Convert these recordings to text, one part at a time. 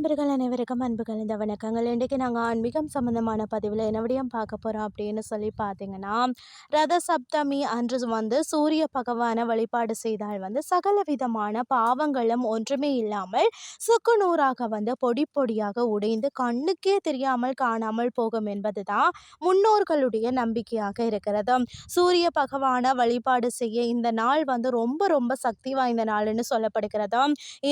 நண்பர்கள் அனைவருக்கும் அன்பு கலந்த வணக்கங்கள். இன்றைக்கு நாங்கள் ஆன்மீகம் சம்மந்தமான பதிவில் என்னபடியும் பார்க்க போகிறோம் அப்படின்னு சொல்லி பார்த்தீங்கன்னா ரத சப்தமி அன்று வந்து சூரிய பகவானை வழிபாடு செய்தால் வந்து சகல விதமான பாவங்களும் ஒன்றுமே இல்லாமல் சுக்குநூறாக வந்து பொடி பொடியாக உடைந்து கண்ணுக்கே தெரியாமல் காணாமல் போகும் என்பது தான் முன்னோர்களுடைய நம்பிக்கையாக இருக்கிறது. சூரிய பகவானை வழிபாடு செய்ய இந்த நாள் வந்து ரொம்ப ரொம்ப சக்தி வாய்ந்த நாள்னு சொல்லப்படுகிறது.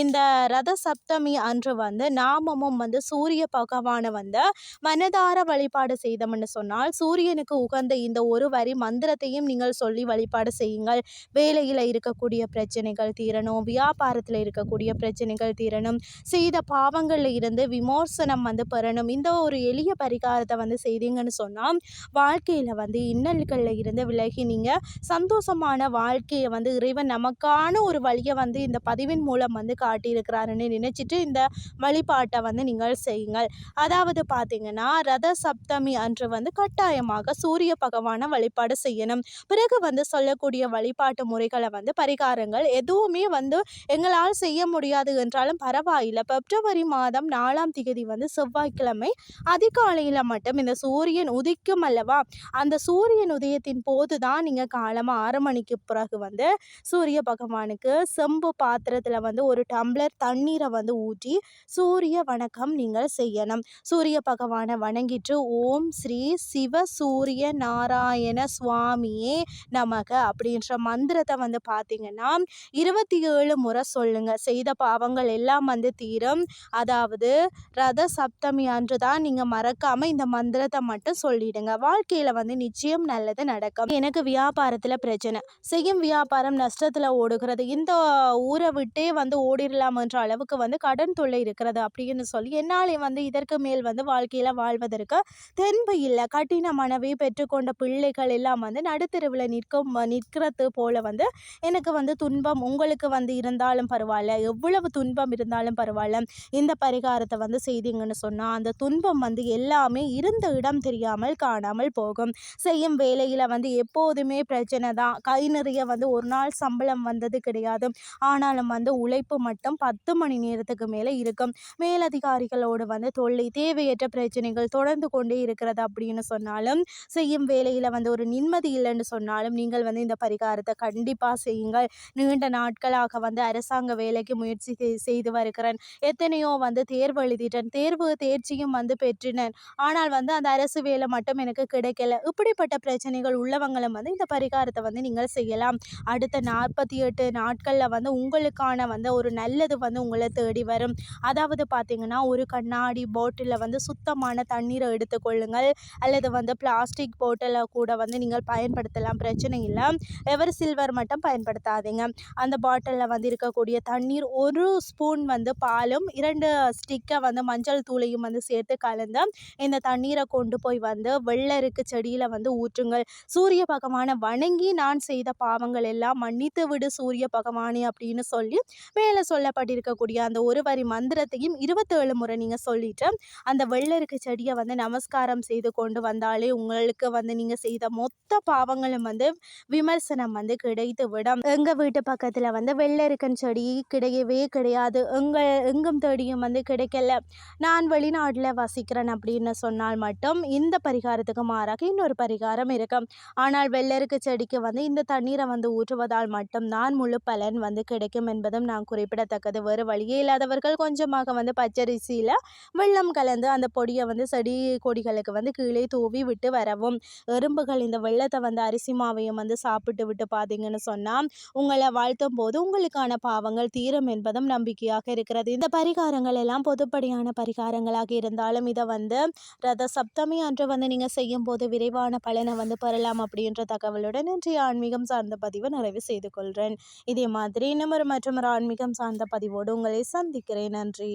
இந்த ரத சப்தமி அன்று வந்து நாமமும் வந்து சூரிய பகவானை வந்து மனதார வழிபாடு செய்தோம்னு சொன்னால் சூரியனுக்கு உகந்த இந்த ஒரு வரி மந்திரத்தையும் நீங்கள் சொல்லி வழிபாடு செய்யுங்கள். வேலையில் இருக்கக்கூடிய பிரச்சனைகள் தீரணும் வியாபாரத்தில் இருக்கக்கூடிய பிரச்சனைகள் தீரணும் செய்த பாவங்களில் இருந்து விமோசனம் வந்து பெறணும். இந்த ஒரு எளிய பரிகாரத்தை வந்து செய்தீங்கன்னு சொன்னால் வாழ்க்கையில் வந்து இன்னல்களில் இருந்து விலகி நீங்கள் சந்தோஷமான வாழ்க்கையை வந்து இறைவன் நமக்கான ஒரு வழியை வந்து இந்த பதிவின் மூலம் வந்து காட்டியிருக்கிறாருன்னு நினச்சிட்டு இந்த வழி வழிபாட்டை வந்து நீங்கள் செய்யுங்கள். அதாவது பார்த்தீங்கன்னா ரத சப்தமி அன்று வந்து கட்டாயமாக சூரிய பகவானை வழிபாடு செய்யணும். பிறகு வந்து சொல்லக்கூடிய வழிபாட்டு முறைகளை வந்து பரிகாரங்கள் எதுவுமே வந்து எங்களால் செய்ய முடியாது என்றாலும் பரவாயில்லை. பிப்ரவரி மாதம் நாலாம் திகதி வந்து செவ்வாய்க்கிழமை அதிகாலையில் மட்டும் இந்த சூரியன் உதிக்கும் அல்லவா? அந்த சூரியன் உதயத்தின் போது தான் நீங்கள் காலமாக ஆறு மணிக்கு பிறகு வந்து சூரிய பகவானுக்கு செம்பு பாத்திரத்தில் வந்து ஒரு டம்ளர் தண்ணீரை வந்து ஊற்றி சூரிய சூரிய வணக்கம் நீங்கள் செய்யணும். சூரிய பகவானை வணங்கிட்டு ஓம் ஸ்ரீ சிவ சூரிய நாராயண சுவாமியே நமக அப்படின்ற மந்திரத்தை வந்து பார்த்தீங்கன்னா இருபத்தி ஏழு முறை சொல்லுங்க. செய்த பாவங்கள் எல்லாம் வந்து தீரும். அதாவது ரத சப்தமி அன்று தான் நீங்கள் மறக்காமல் இந்த மந்திரத்தை மட்டும் சொல்லிடுங்க. வாழ்க்கையில் வந்து நிச்சயம் நல்லது நடக்கும். எனக்கு வியாபாரத்தில் பிரச்சனை. செய்யும் வியாபாரம் நஷ்டத்தில் ஓடுகிறது. இந்த ஊரை விட்டே வந்து ஓடிடலாம் என்ற அளவுக்கு வந்து கடன் தொல்லை இருக்கிறது அப்படின்னு சொல்லி என்னாலே வந்து இதற்கு மேல் வந்து வாழ்க்கையில் வாழ்வதற்கு தென்பு இல்லை. கட்டின மனைவி பெற்றுக்கொண்ட பிள்ளைகள் எல்லாம் வந்து நடுத்தெருவில் நிற்கும் நிற்கிறது போல வந்து எனக்கு வந்து துன்பம் உங்களுக்கு வந்து இருந்தாலும் பரவாயில்ல. எவ்வளவு துன்பம் இருந்தாலும் பரவாயில்ல. இந்த பரிகாரத்தை வந்து செய்தீங்கன்னு சொன்னால் அந்த துன்பம் வந்து எல்லாமே இருந்த இடம் தெரியாமல் காணாமல் போகும். செய்யும் வேலையில் வந்து எப்போதுமே பிரச்சனை தான். கை நிறைய வந்து ஒரு நாள் சம்பளம் வந்தது கிடையாது. ஆனாலும் வந்து உழைப்பு மட்டும் பத்து மணி நேரத்துக்கு மேலே இருக்கும். மேலதிகாரிகளோடு வந்து தொல்லை தேவையற்ற பிரச்சனைகள் தொடர்ந்து கொண்டே இருக்கிறது அப்படின்னு சொன்னாலும் செய்யும் வேலையில் வந்து ஒரு நிம்மதி இல்லைன்னு சொன்னாலும் நீங்கள் வந்து இந்த பரிகாரத்தை கண்டிப்பாக செய்யுங்கள். நீண்ட நாட்களாக வந்து அரசாங்க வேலைக்கு முயற்சி செய்- செய்து வருகிறேன். எத்தனையோ வந்து தேர்வு எழுதிட்டேன். தேர்வு தேர்ச்சியும் வந்து பெற்றினேன் ஆனால் வந்து அந்த அரசு வேலை மட்டும் எனக்கு கிடைக்கல. இப்படிப்பட்ட பிரச்சனைகள் உள்ளவங்களும் வந்து இந்த பரிகாரத்தை வந்து நீங்கள் செய்யலாம். அடுத்த நாற்பத்தி எட்டு நாட்களில் வந்து உங்களுக்கான வந்து ஒரு நல்லது வந்து உங்களை தேடி வரும். அதாவது பார்த்தீங்கன்னா ஒரு கண்ணாடி பாட்டிலில் வந்து சுத்தமான தண்ணீரை எடுத்துக்கொள்ளுங்கள் அல்லது வந்து பிளாஸ்டிக் பாட்டிலை கூட வந்து நீங்கள் பயன்படுத்தலாம். பிரச்சனை இல்லை. எவர் சில்வர் மட்டும் பயன்படுத்தாதீங்க. அந்த பாட்டிலில் வந்து இருக்கக்கூடிய தண்ணீர் ஒரு ஸ்பூன் வந்து பாலும் இரண்டு ஸ்டிக்கை வந்து மஞ்சள் தூளையும் வந்து சேர்த்து கலந்து இந்த தண்ணீரை கொண்டு போய் வந்து வெள்ளருக்கு செடியில் வந்து ஊற்றுங்கள். சூரிய பகவானை வணங்கி நான் செய்த பாவங்கள் எல்லாம் மன்னித்து விடு சூரிய பகவானே அப்படின்னு சொல்லி மேலே சொல்லப்பட்டிருக்கக்கூடிய அந்த ஒரு வரி மந்திரத்தையும் இருபத்தேழு முறை நீங்கள் சொல்லிட்டு அந்த வெள்ளருக்கு செடியை வந்து நமஸ்காரம் செய்து கொண்டு வந்தாலே உங்களுக்கு வந்து நீங்கள் செய்த மொத்த பாவங்களும் வந்து விமர்சனம் வந்து கிடைத்து விடும். எங்கள் வீட்டு பக்கத்தில் வந்து வெள்ளருக்கன் செடி கிடையவே கிடையாது. எங்கள் எங்கும் தேடியும் வந்து கிடைக்கல. நான் வெளிநாட்டில் வசிக்கிறேன் அப்படின்னு சொன்னால் மட்டும் இந்த பரிகாரத்துக்கு மாறாக இன்னொரு பரிகாரம் இருக்கும். ஆனால் வெள்ளருக்கு செடிக்கு வந்து இந்த தண்ணீரை வந்து ஊற்றுவதால் மட்டும்தான் முழு பலன் வந்து கிடைக்கும் என்பதும் நான் குறிப்பிடத்தக்கது. வேறு வழியே இல்லாதவர்கள் கொஞ்சமாக வந்து பச்சரிசியில் வெள்ளம் கலந்து அந்த பொடியை வந்து செடி கொடிகளுக்கு வந்து கீழே தூவி விட்டு வரவும். எறும்புகள் இந்த வெள்ளத்தை வந்து அரிசி மாவையும் வந்து சாப்பிட்டு விட்டு பார்த்தீங்கன்னு சொன்னால் உங்களை வாழ்த்தும் போது உங்களுக்கான பாவங்கள் தீரும் என்பதும் நம்பிக்கையாக இருக்கிறது. இந்த பரிகாரங்கள் எல்லாம் பொதுப்படியான பரிகாரங்களாக இருந்தாலும் இதை வந்து ரத சப்தமி அன்று வந்து நீங்கள் செய்யும் போது விரைவான பலனை வந்து பெறலாம் அப்படின்ற தகவலுடன் இன்றைய ஆன்மீகம் சார்ந்த பதிவை நிறைவு செய்து கொள்கிறேன் இதே மாதிரி இன்னும் ஒரு மற்றும் ஒரு ஆன்மீகம் சார்ந்த பதிவோடு உங்களை சந்திக்கிறேன். நன்றி.